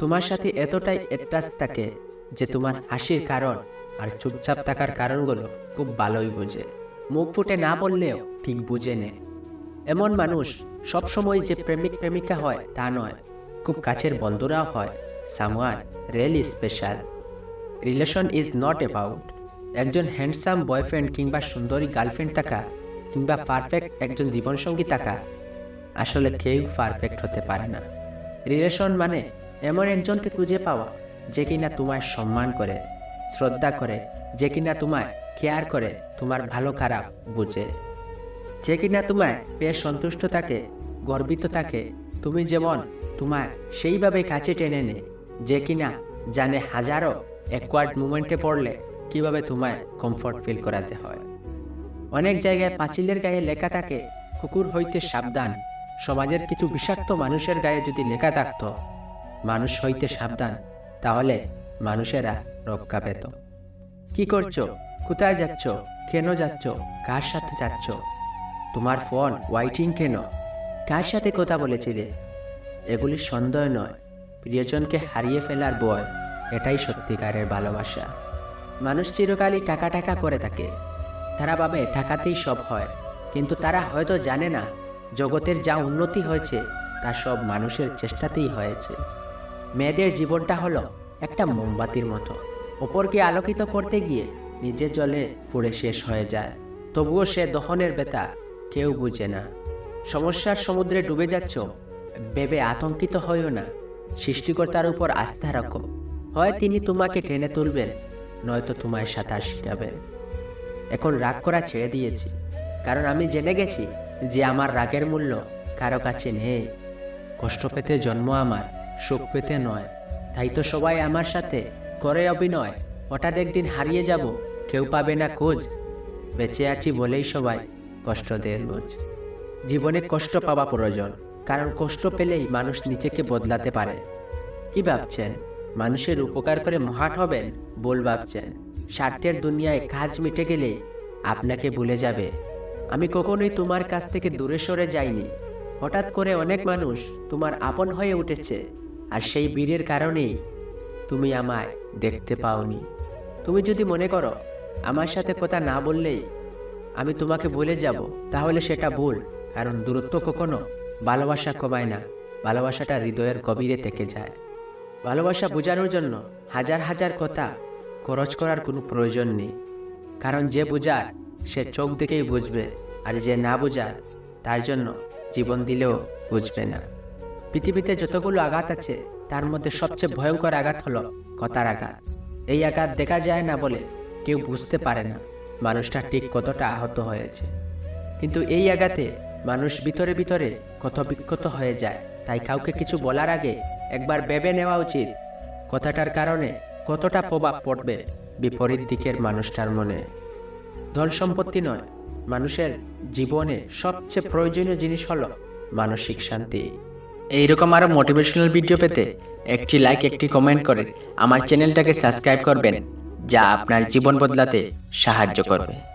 তোমার সাথে এতটাই অ্যাটাচ থাকে যে তোমার হাসির কারণ আর চুপচাপ থাকার কারণগুলো খুব ভালোই বোঝে। মুখ ফুটে না বললেও ঠিক বুঝে নে। এমন মানুষ সবসময় যে প্রেমিক প্রেমিকা হয় তা নয়। খুব কাছের বন্ধুরাও হয়। Someone really special relation is not about একজন হ্যান্ডসাম বয়ফ্রেন্ড কিংবা সুন্দরী গার্লফ্রেন্ড থাকা কিংবা পারফেক্ট একজন জীবনসঙ্গী থাকা। আসলে কেউ পারফেক্ট হতে পারে না। রিলেশন মানে এমন একজনকে খুঁজে পাওয়া, যে কিনা তোমায় সম্মান করে, শ্রদ্ধা করে, যে কিনা তোমায় কেয়ার করে, তোমার ভালো খারাপ বুঝে। যে কিনা তোমায় পেয়ে সন্তুষ্ট থাকে, গর্বিত থাকে, তুমি যেমন তোমায় সেইভাবে কাছে টেনে নে, যে কিনা জানে হাজারো একওয়ার্ড মুমেন্টে পড়লে কীভাবে তোমায় কমফর্ট ফিল করাতে হয়। অনেক জায়গায় পাঁচিলের গায়ে লেখা থাকে, কুকুর হইতে সাবধান। সমাজের কিছু বিষাক্ত মানুষের গায়ে যদি লেখা থাকতো মানুষ হইতে সাবধান, তাহলে মানুষেরা রক্ষা পেত। কি করছ? কোথায় যাচ্ছ? কেন যাচ্ছ? কার সাথে যাচ্ছ? তোমার ফোন ওয়াইটিং কেন? কার সাথে কথা বলেছিলে? এগুলি সন্দেহ নয়। প্রিয়জনকে হারিয়ে ফেলার বয় এটাই সত্যিকারের ভালোবাসা। মানুষ চিরকালই টাকা টাকা করে থাকে। তারা ভাবে টাকাতেই সব হয়, কিন্তু তারা হয়তো জানে না, জগতের যা উন্নতি হয়েছে, তা সব মানুষের চেষ্টাতেই হয়েছে। মেয়েদের জীবনটা হলো একটা মোমবাতির মতো। অপরকে আলোকিত করতে গিয়ে নিজে জলে পুড়ে শেষ হয়ে যায়। তবুও সে দহনের ব্যথা কেউ বুঝে না। সমস্যার সমুদ্রে ডুবে যাচ্ছ, ভেবে আতঙ্কিত হইও না। সৃষ্টিকর্তার উপর আস্থা রাখো। হয় তিনি তোমাকে টেনে তুলবেন, নয়তো তোমায় সাঁতার শিখাবেন। এখন রাগ করা ছেড়ে দিয়েছি। কারণ আমি জেনে গেছি যে আমার রাগের মূল্য কারও কাছে নেই। কষ্ট পেতে জন্ম আমার। সুখ পেতে নয়। তাই তো সবাই আমার সাথে করে অভিনয়। হঠাৎ একদিন হারিয়ে যাব, কেউ পাবে না খোঁজ। বেঁচে আছি বলেই সবাই কষ্ট দেয় রোজ। জীবনে কষ্ট পাওয়া প্রয়োজন, কারণ কষ্ট পেলেই মানুষ নিজেকে বদলাতে পারে। কি ভাবছেন? মানুষের উপকার করে মহাট হবেন বল ভাবছেন। স্বার্থের দুনিয়ায় কাজ মিটে গেলে আপনাকে ভুলে যাবে। আমি কখনোই তোমার কাছ থেকে দূরে সরে যাইনি। হঠাৎ করে অনেক মানুষ তোমার আপন হয়ে উঠেছে। আর সেই বীরের কারণেই তুমি আমায় দেখতে পাওনি। তুমি যদি মনে করো আমার সাথে কথা না বললেই আমি তোমাকে বলে যাব তাহলে সেটা ভুল। কারণ দূরত্ব কখনো ভালোবাসা কমায় না। ভালোবাসাটা হৃদয়ের গভীরে থেকে যায়। ভালোবাসা বোঝানোর জন্য হাজার হাজার কথা খরচ করার কোনো প্রয়োজন নেই। কারণ যে বোঝার সে চোখ দেখেই বুঝবে। আর যে না বোঝার তার জন্য জীবন দিলেও বুঝবে না। পৃথিবীতে যতগুলো আঘাত আছে, তার মধ্যে সবচেয়ে ভয়ঙ্কর আঘাত হলো কথার আঘাত। এই আঘাত দেখা যায় না বলে কেউ বুঝতে পারে না, মানুষটা ঠিক কতটা আহত হয়েছে। কিন্তু এই আঘাতে মানুষ ভিতরে ভিতরে কত বিক্ষত হয়ে যায়, তাই কাউকে কিছু বলার আগে একবার ভেবে নেওয়া উচিত কথাটার কারণে কতটা প্রভাব পড়বে বিপরীত দিকের মানুষটার মনে। ধন সম্পত্তি নয়, মানুষের জীবনে সবচেয়ে প্রয়োজনীয় জিনিস হলো মানসিক শান্তি। এইরকম আরও মোটিভেশনাল ভিডিও পেতে একটি লাইক একটি কমেন্ট করে আমার চ্যানেলটাকে সাবস্ক্রাইব করবেন, যা আপনার জীবন বদলাতে সাহায্য করবে।